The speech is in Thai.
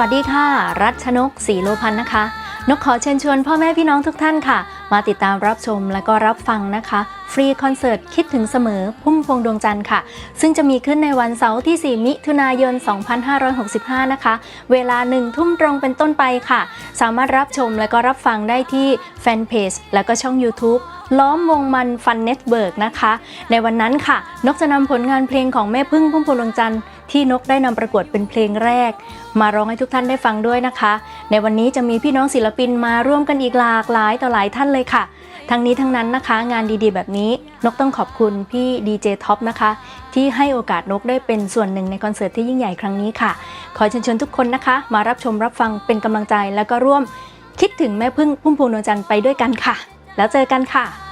วัสดีค่ะ รัชนกศรีโลพันธ์นะคะ นกขอเชิญชวนพ่อแม่พี่น้องทุกท่านค่ะ มาติดตามรับชมและก็รับฟังนะคะ ฟรีคอนเสิร์ตคิดถึงเสมอพุ่มพวงดวงจันทร์ค่ะ ซึ่งจะมีขึ้นในวันเสาร์ที่ 4 มิถุนายน 2565 นะคะ เวลา 1 ทุ่มตรงเป็นต้นไปค่ะ สามารถรับชมและก็รับฟังได้ที่แฟนเพจและก็ช่อง YouTube ล้อมวงมันฟันเน็ตเบิร์กนะคะ ในวันนั้นค่ะ นกจะนำผลงานเพลงของแม่พึ่งพุ่มพวงดวงจันทร์ ที่นกได้นำประกวดเป็นเพลงแรก มาร้องให้ทุกท่านได้ฟังด้วยนะคะ ในวันนี้จะมีพี่น้องศิลปินมาร่วมกันอีกหลากหลายต่อหลายท่านเลยค่ะ ทั้งนี้ทั้งนั้นนะคะ งานดีๆ แบบนี้นกต้องขอบคุณพี่ดีเจท็อปนะคะ ที่ให้โอกาสนกได้เป็นส่วนหนึ่งในคอนเสิร์ตที่ยิ่งใหญ่ครั้งนี้ค่ะ ขอเชิญชวนทุกคนนะคะ มารับชมรับฟังเป็นกำลังใจแล้วก็ร่วมคิดถึงแม่พึ่งพุ่มพวงดวงจันทร์ไปด้วยกันค่ะ แล้วเจอกันค่ะ